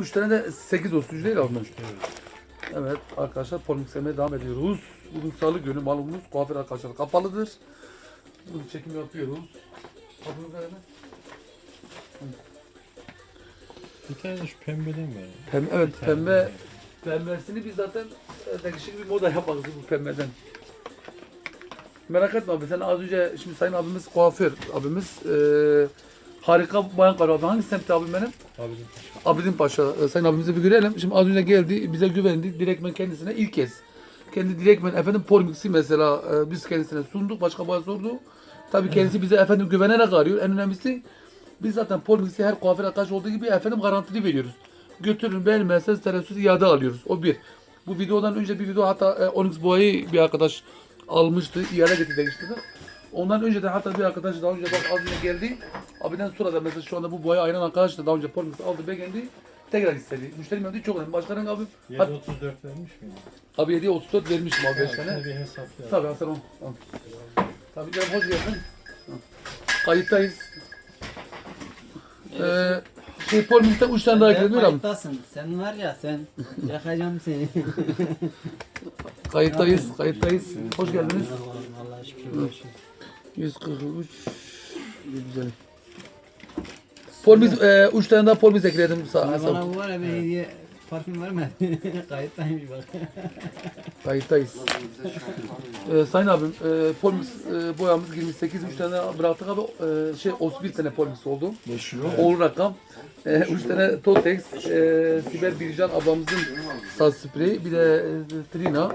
3 tane de 8 olsun değil abi. Evet arkadaşlar polemiksemeye devam ediyoruz. Bugün salı günü malumumuz kuaför arkadaşlar kapalıdır. Bugün çekim yapıyoruz. Adını verelim. Bir tane de şu pembeden var. Pembe, evet Bir tane pembe pembesini biz zaten e, değişik bir moda yaparız bu pembeden. Merak etme abi sen az önce şimdi sayın abimiz kuaför abimiz e, harika bayan abi. Hangi semtte abim benim? Abidin Abidin Paşa e, sayın abimizi bir görelim. Şimdi az önce geldi bize güvendi. Direktmen kendisine ilk kez. Kendi direktmen efendim Polmix'i mesela e, biz kendisine sunduk. Başka bana sordu. Tabii kendisi bize efendim güvenerek arıyor. En önemlisi biz zaten Polmix'i her kuaför arkadaş olduğu gibi efendim garantili veriyoruz. Götürün beğenmezseniz tereddütsüz iade alıyoruz. O bir. Bu videodan önce bir video hatta e, Onyx Boya'yı bir arkadaş almıştı. iade getirmişti. Ondan önce de hatta bir arkadaş daha önce bak önce geldi. Abiden sonra da mesela şu anda bu boya ayıran arkadaş da daha önce Polmix aldı beğendi. Tekrar istedi. Müşteri memnuniyeti çok önemli. Başkanın abi, 734 vermiş miydi? abi 7 34 vermişim abi 5 Ha, tane. bir hesaplayalım. Tabii Hasan o. Tabii canım hoş geldin. Kayıttayız. Ee, şey Polmix'te 3 tane daha ekledim abi. kayıttasın. Sen var ya sen yakacağım seni. Kayıttayız, kayıttayız. Hoş geldiniz. Vallahi şükür olsun. 143 güzel. Polmix, 3 tane daha Polmix ekledim. Sağ, Bana, sağ. bana bu var ya bir hediye parfüm var mı? Kayıttaymış bak. Kayıttayız. Ee, sayın abim, e, Polmix e, boyamız 28, 3 tane bıraktık abi. E, şey, 31 tane Polmix oldu. Oğul rakam. 3 tane Totex, e, Sibel Bircan ablamızın saç spreyi, bir de e, Trina.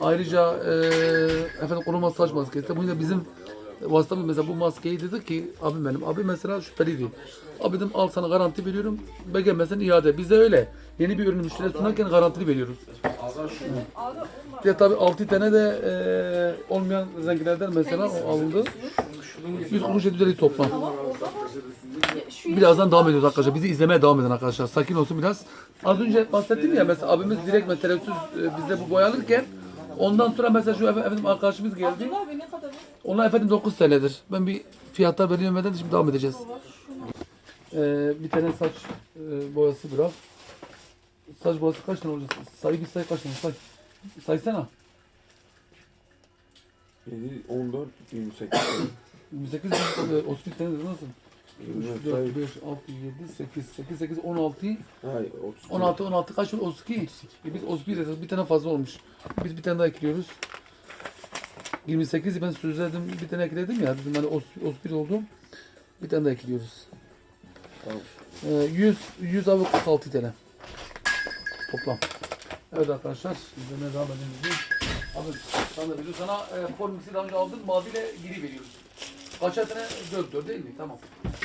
Ayrıca e, efendim koruma saç maskesi. Bu da bizim vasıtamız mesela bu maskeyi dedi ki abim benim. Abi mesela şüpheliydi. Abi dedim al sana garanti veriyorum. Beğenmezsen iade. Biz de öyle. Yeni bir ürünü müşteriye sunarken garantili veriyoruz. De tabii 6 tane de e, olmayan renklerden mesela o alındı. 167 lirayı toplam. Birazdan devam ediyoruz arkadaşlar. Bizi izlemeye devam edin arkadaşlar. Sakin olsun biraz. Az önce bahsettim ya mesela abimiz direkt mesela televizyon e, bu boy alırken ondan sonra mesela şu efendim, efendim arkadaşımız geldi. Abi ne kadar bu? Ona efendim 9 senedir. Ben bir fiyatlar belirlemeden şimdi devam edeceğiz. Ee, bir tane saç e, boyası bırak. Saç boyası kaç tane olacak? Sayı bir sayı kaç tane? Say. Saysana. 7, 14, 28. 28 e, 31 tane nasıl? 3, 4, 5, 6, 7, 8, 8, 8, 16, Hayır, 30. 16, 16 kaç oldu? 32. E biz 31 dedik. Bir tane fazla olmuş. Biz bir tane daha ekliyoruz. 28 ben sözledim bir tane ekledim ya. Dedim hani 31 oldu. Bir tane daha ekliyoruz. Tamam. Ee, 100 100 avı 46 tane. Toplam. Evet arkadaşlar. İzlemeye devam edelim. Abi sana. Sana e, formix'i daha önce aldın. Maviyle giri veriyoruz. Kaçar tane? 4 4 değil mi? Tamam.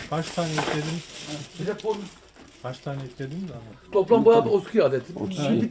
Kaç tane ekledin? Bir de formix Kaç tane ekledin de ama. toplam bayağı bir 32 adet. Otuz. Bir